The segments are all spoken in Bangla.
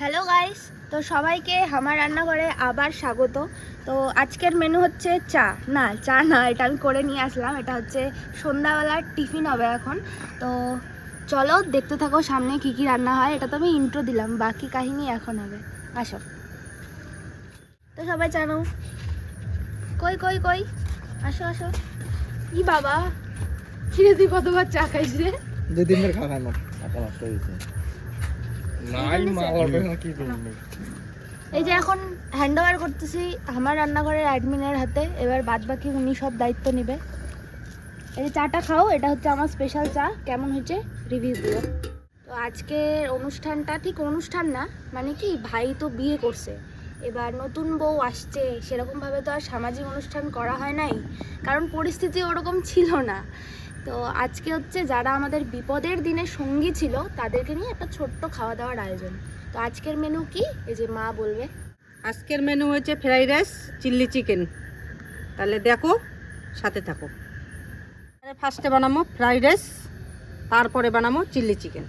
হ্যালো গাইস তো সবাইকে আমার রান্নাঘরে আবার স্বাগত। তো আজকের মেনু হচ্ছে চা। না চা না, এটা আমি করে নিয়ে আসলাম। এটা হচ্ছে সন্ধ্যাবেলার টিফিন হবে এখন। তো চলো, দেখতে থাকো, সামনে কি কি রান্না হয়। এটা তো আমি ইন্ট্রো দিলাম। বাকি কাহিনী এখন হবে। আসো। তো সবাই জানো। কই কই কই? আসো আসো। ই বাবা। খিরে তুই কতবার চা খাইস রে দুই তিনবার খাওয়া না টাকা নষ্ট হয়ে গেছে নাই, মা, অল্প কি এই যে এখন হ্যান্ড ওভার করতেছি আমার রান্নাঘরের অ্যাডমিনের হাতে। এবার বাদ বাকি উনি সব দায়িত্ব নেবে। এই যে চাটা খাও এটা হচ্ছে আমার স্পেশাল চা। কেমন হয়েছে? রিভিউ দিও। তো আজকের অনুষ্ঠানটা ঠিক অনুষ্ঠান না মানে কি ভাই তো বিয়ে করছে। এবার নতুন বউ আসছে সেরকমভাবে তো আর সামাজিক অনুষ্ঠান করা হয় নাই। কারণ পরিস্থিতি ওরকম ছিল না। তো আজকে হচ্ছে যারা আমাদের বিপদের দিনে সঙ্গী ছিল, তাদেরকে নিয়ে একটা ছোট্ট খাওয়া দাওয়ার আয়োজন। তো আজকের মেনু কি? এই যে মা বলবে। আজকের মেনু হয়েছে ফ্রাইড রাইস চিলি চিকেন তাহলে দেখো, সাথে থাকো। ফার্স্টে বানাবো ফ্রাইড রাইস তারপরে বানাবো চিলি চিকেন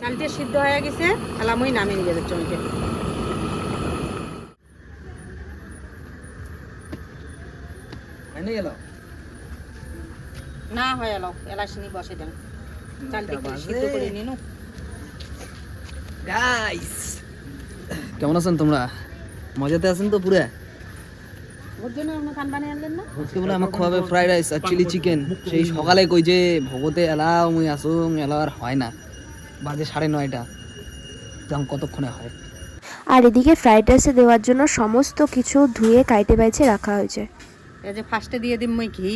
চালটা সিদ্ধ হয়ে গেছে এলামই নামিয়ে নিয়ে যাবে চলছে না হয়ে বসে দেন কেমন আছেন তোমরা? মজাতে আছেন তো পুরো? আজকে বলে আমার খাওয়াবে ফ্রাইড রাইস আর চিলি চিকেন। সেই সকালে কই যে ভগতে এলাও মুই আসুং এলাও আর হয় না। বাজে সাড়ে নয়টা। তখন কতক্ষণে হয়? আর এদিকে ফ্রাইড রাইসে দেওয়ার জন্য সমস্ত কিছু ধুয়ে কাইটে বাইছে রাখা হয়েছে। এই যে ফার্স্টে দিয়ে দিম মই ঘি।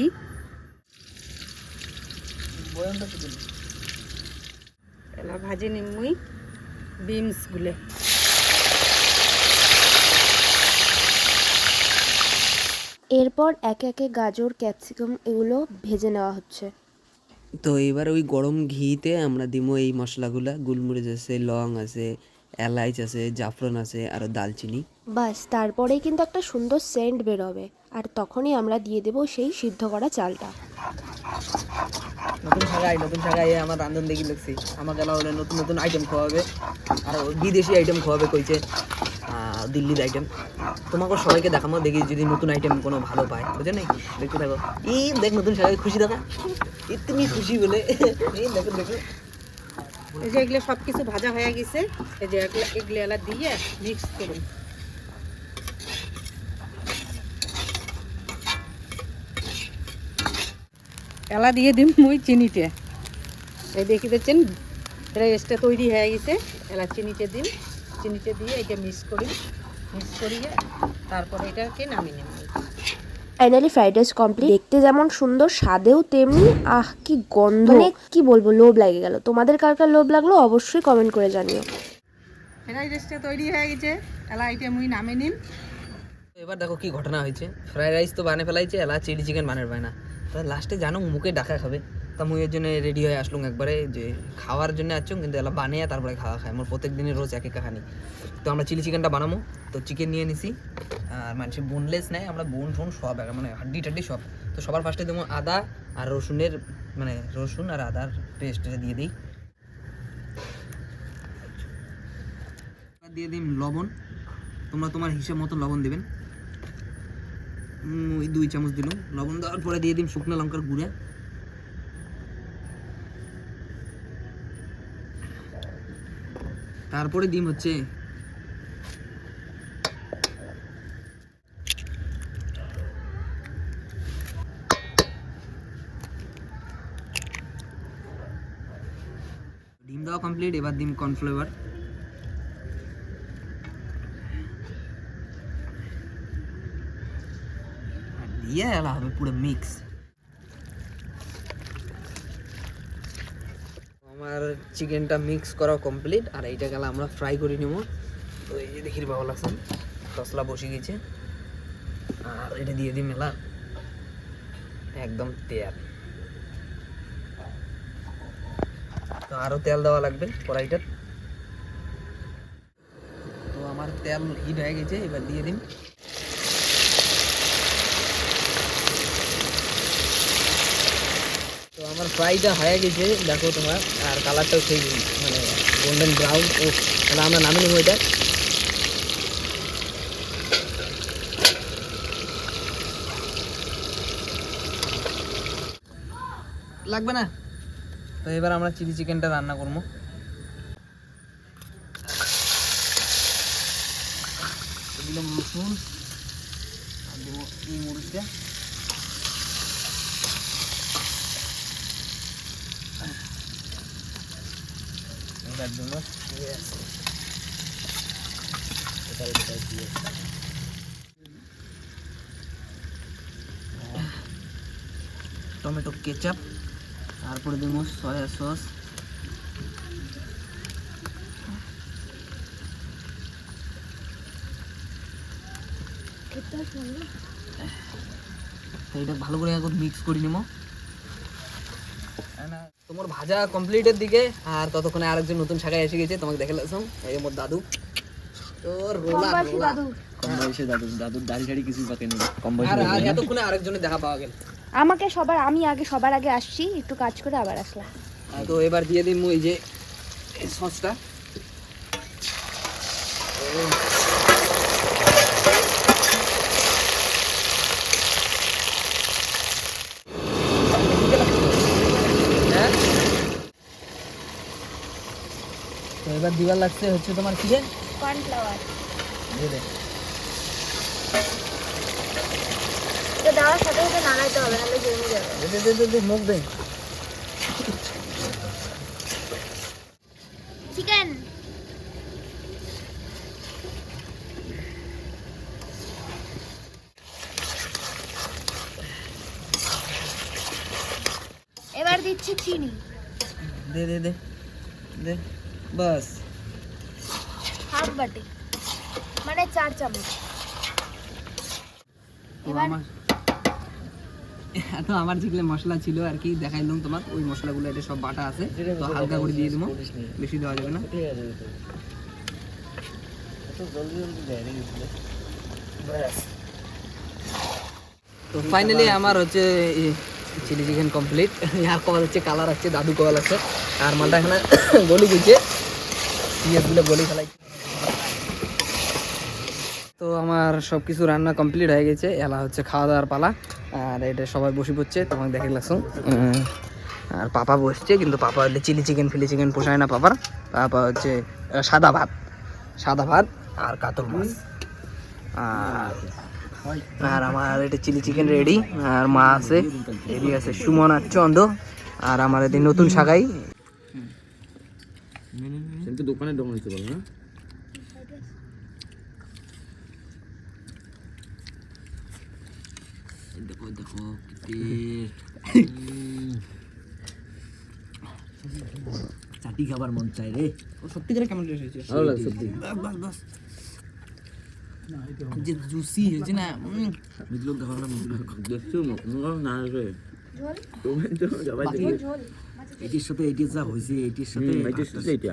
এলা ভাজি নিম মুই বিমস গুলে। এরপর একে একে গাজর ক্যাপসিকাম এগুলো ভেজে নেওয়া হচ্ছে। তো এবার ওই গরম ঘিতে আমরা দিমো এই মশলাগুলা। গুলমরিচ আছে লং আছে এলাইচ আছে জাফরান আছে আর দালচিনি। বাস তারপরেই কিন্তু একটা সুন্দর সেন্ট বেরোবে। আর তখনই আমরা দিয়ে দেবো সেই সিদ্ধ করা চালটা। নতুন জায়গায় নতুন জায়গায় আমার রান্ধন দেখি লাগছি। আমাকে হলে নতুন নতুন আইটেম খাওয়াবে। আর বিদেশি আইটেম খাওয়াবে কইছে আহ, দিল্লির আইটেম তোমাকে সবাইকে দেখাবো দেখি যদি নতুন আইটেম কোনো ভালো পায়। বুঝে নাই? দেখতে থাকো। ই দেখ নতুন জায়গায় খুশি দেখা এই তুমি খুশি বলে। এই দেখো দেখো। এই যে এগুলো সব কিছু ভাজা হয়ে গেছে। এই যে এগুলো এলা দিয়ে মিক্স করুন এলা দিয়ে দিন মুই চিনিতে। এই দেখি দিচ্ছেন রাইসটা তৈরি হয়ে গেছে। এলা চিনিতে দিন চিনিতে দিয়ে এটা মিক্স করি। মিক্স করিয়ে তারপরে এটাকে নামিয়ে নেব। ফাইনালি ফ্রাইড রাইস কমপ্লিট দেখতে যেমন সুন্দর স্বাদেও তেমনি আহ কি গন্ধ। মানে কি বলব লোভ লাগে গেল। তোমাদের কার কার লোভ লাগল অবশ্যই কমেন্ট করে জানিও। ফ্রাইড রাইসটা তৈরি হয়ে গেছে। এলা আইটেম মুই নামে নিন। এবার দেখো কি ঘটনা হয়েছে। ফ্রাইড রাইস তো বানিয়ে ফেলাইছে এলা চিলি চিকেন বানের পায় না তাহলে লাস্টে জানো মুখে ডাকা খাবে। তা মুই এর জন্য রেডি হয়ে আসলুম একবারে, যে খাওয়ার জন্য আসছুম কিন্তু এলা বানিয়ে তারপরে খাওয়া খায়। আমার প্রত্যেক দিনের রোজ এক এক কাহানি তো আমরা চিলি চিকেনটা বানাবো তো চিকেন নিয়ে নিছি। আর মানুষের বোনলেস নেয়, আমরা বোন টোন সব মানে হাড্ডি টাড্ডি সব। তো সবার ফার্স্টে দেবো আদা আর রসুনের মানে রসুন আর আদার পেস্ট দিয়ে দিই। দিয়ে দিন লবণ। তোমরা তোমার হিসেব মতো লবণ দেবেন। ওই দুই চামচ দিলাম। লবণ দেওয়ার পরে দিয়ে দিন শুকনো লঙ্কার গুঁড়া। তারপরে ডিম হচ্ছে। ডিম দেওয়া কমপ্লিট এবার ডিম কর্নফ্লেভার দিয়ে এলা হবে পুরো মিক্স আমার চিকেনটা মিক্স করা কমপ্লিট আর এইটা গেলে আমরা ফ্রাই করে নেব। তো এই যে দেখির ভালো লাগছে মশলা বসে গেছে আর এটা দিয়ে দিই মেলা। একদম তেল। তো আরও তেল দেওয়া লাগবে কড়াইটার তো আমার তেল হিট হয়ে গেছে, এবার দিয়ে দিন ফ্রাইটা হয়ে গেছে, দেখো তোমার, আর কালারটাও সেই মানে গোল্ডেন ব্রাউন ও, তাহলে আমরা নামে নেব এটা। লাগবে না? তো এবার আমরা চিলি চিকেনটা রান্না করব। রসুন, আর দেবো এই মরিচটা। জন্য আছে টমেটো কেচাপ তারপরে দিব সয়া সস এটা ভালো করে এখন মিক্স করে নেব। তোমার ভাজা কমপ্লিটের দিকে আর ততক্ষণে আরেকজন নতুন শাখায় এসে গেছে তোমাকে দেখে লাগছাম এই মোর দাদু। তোর রোলা রোলা। দাদু। কম বয়সে দাদু দাদুর দাড়ি শাড়ি কিছু পাকে নেই কম আর আর এতক্ষণে আরেকজনের দেখা পাওয়া গেল। আমাকে সবার আমি আগে সবার আগে আসছি একটু কাজ করে আবার আসলাম। তো এবার দিয়ে দিই মুই যে সসটা। এবার দিবার লাগছে হচ্ছে তোমার কি রে কর্নফ্লাওয়ার দে। তো দেওয়ার সাথে সাথে নাড়াইতে হবে নাহলে জমে যাবে। দে দে দে দে দে মুখ দে। চিকেন এবার দিচ্ছি চিনি। দে দে দে দে। বাস হাফ বাটি মানে চার চামচ তো এবার আমার তো আমার যেগুলো মশলা ছিল আর কি দেখাইলাম তোমার ওই মশলাগুলো এটা সব বাটা আছে। তো হালকা করে দিয়ে দেবো। বেশি দেওয়া যাবে না। তো ফাইনালি আমার হচ্ছে চিলি চিকেন কমপ্লিট আর কল হচ্ছে কালার আছে দাদু কল আছে। আর মালটা এখানে গলি গেছে। পিঁয়াজগুলো গলি ফেলাই তো আমার সব কিছু রান্না কমপ্লিট হয়ে গেছে। এলা হচ্ছে খাওয়া দাওয়ার পালা। আর এটা সবাই বসে পড়ছে, তোমাকে দেখে লাগছো আর পাপা বসছে, কিন্তু পাপা হলে চিলি চিকেন, ফিলি চিকেন পোষায় না পাপার। পাপা হচ্ছে সাদা ভাত। সাদা ভাত আর কাতল মাছ। আর আর আমার এটা চিলি চিকেন রেডি। আর মা আছে, এদিকে আছে সুমন আর চন্দ। আর আমার এদিকে নতুন শাখাই। কিন্তু দোকানে দোকান হতে পারো না দেখো দেখো চাটি খাবার মন চাই রে সত্যি করে কেমন টেস্ট হয়েছে ভালো লাগে সত্যি বাস বাস যে জুসি হয়েছে না মিদলো খাবার না মিদলো দেখছ না রে তুমি তো এটির সাথে এটি যা হয়েছে এটির সাথে সাথে এটা।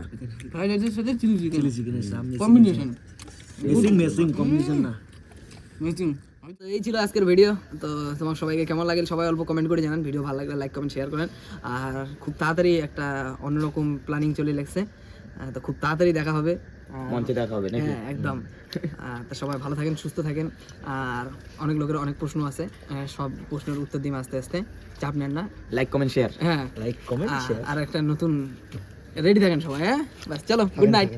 ফ্রাইড রাইসের সাথে চিলি চিকেন। চিলি চিকেনের সামনে কম্বিনেশন মেসিং মেসিং কম্বিনেশন না। মেসিং তো এই ছিল আজকের ভিডিও তো তোমার সবাইকে কেমন লাগে সবাই অল্প কমেন্ট করে জানান। ভিডিও ভালো লাগলে লাইক কমেন্ট শেয়ার করেন। আর খুব তাড়াতাড়ি একটা অন্যরকম প্ল্যানিং চলে লাগছে তো খুব তাড়াতাড়ি দেখা হবে। মঞ্চে দেখা হবে নাকি? হ্যাঁ একদম। তো সবাই ভালো থাকেন সুস্থ থাকেন। আর অনেক লোকের অনেক প্রশ্ন আছে। সব প্রশ্নের উত্তর দিন আস্তে আস্তে। চাপ নেন না। লাইক কমেন্ট শেয়ার হ্যাঁ। লাইক কমেন্ট শেয়ার আর একটা নতুন রেডি থাকেন সবাই হ্যাঁ? বাস চলো গুড নাইট